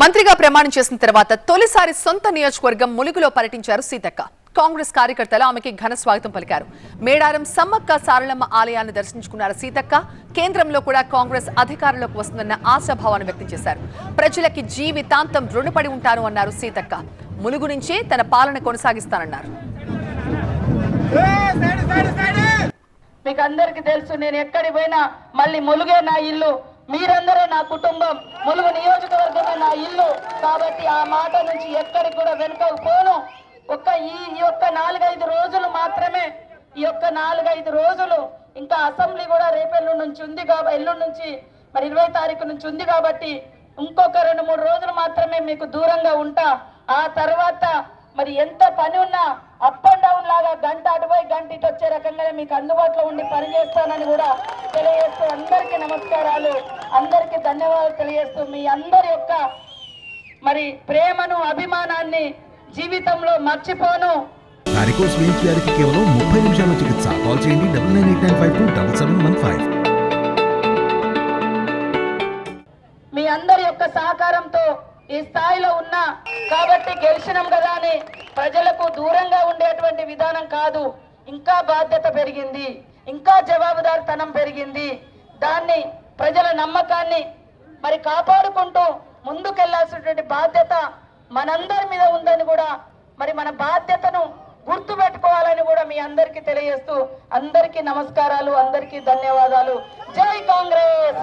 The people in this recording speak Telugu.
మంత్రిగా ప్రమాణం చేసిన తర్వాత తొలిసారి సొంత నియోజకవర్గం ములుగులో పర్యటించారు సీతక్క. కాంగ్రెస్ కార్యకర్తలు ఆమెకి ఘన స్వాగతం పలికారు. మేడారం సమ్మక్క సారలమ్మ ఆలయాన్ని దర్శించుకున్నారు సీతక్క. కేంద్రంలో కూడా కాంగ్రెస్ అధికారంలోకి వస్తుందన్న ఆశాభావాన్ని వ్యక్తం చేశారు. ప్రజలకి జీవితాంతం రుణపడి ఉంటాను అన్నారు సీతక్క. ములుగు నుంచే తన పాలన కొనసాగిస్తానన్నారు. మీకు అందరికి తెలుసు నేను ఎక్కడి పోయినా మళ్ళీ ములుగే నా ఇల్లు. మీరందరూ నా కుటుంబం ములుగు నియోజకవర్గమే నా ఇల్లు. కాబట్టి ఆ మాట నుంచి ఎక్కడికి కూడా వెనుకకు పోను. ఒక్క ఈ యొక్క నాలుగైదు రోజులు మాత్రమే ఈ యొక్క నాలుగైదు రోజులు ఇంకా అసెంబ్లీ కూడా రేపెల్లుండి నుంచి ఉంది కాబట్టి ఎల్లుండి నుంచి మరి ఇరవై తారీఖు నుంచి ఉంది కాబట్టి ఇంకొక రెండు మూడు రోజులు మాత్రమే మీకు దూరంగా ఉంటా. ఆ తర్వాత మరి ఎంత పని ఉన్నా అప్ అండ్ డౌన్ లాగా గంట అటుపోయి గంట ఇటు వచ్చే రకంగానే మీకు అందుబాటులో ఉండి పనిచేస్తానని కూడా తెలియజేస్తూ అందరికీ నమస్కారాలు. అందరికీ ధన్యవాదాలు తెలియజేస్తూ మీ అందరి యొక్క మరి ప్రేమను అభిమానాన్ని జీవితంలో మర్చిపోను. వారికోస్ వెయిన్స్ వ్యాధికి కేవలం ముప్పై నిమిషాల చికిత్స. కాల్ చేయండి double nine eight nine five two double seven one five. మీ అందరి యొక్క సహకారంతో ఈ స్థాయిలో ఉన్నా కాబట్టి గెలిచినాం కదా అని ప్రజలకు దూరంగా ఉండేటువంటి విధానం కాదు. ఇంకా బాధ్యత పెరిగింది. ఇంకా జవాబుదారితనం పెరిగింది. దాన్ని ప్రజల నమ్మకాన్ని మరి కాపాడుకుంటూ ముందుకెళ్ళాల్సినటువంటి బాధ్యత మనందరి మీద ఉందని కూడా మరి మన బాధ్యతను గుర్తు పెట్టుకోవాలని కూడా మీ అందరికీ తెలియజేస్తూ అందరికీ నమస్కారాలు అందరికీ ధన్యవాదాలు. జై కాంగ్రెస్!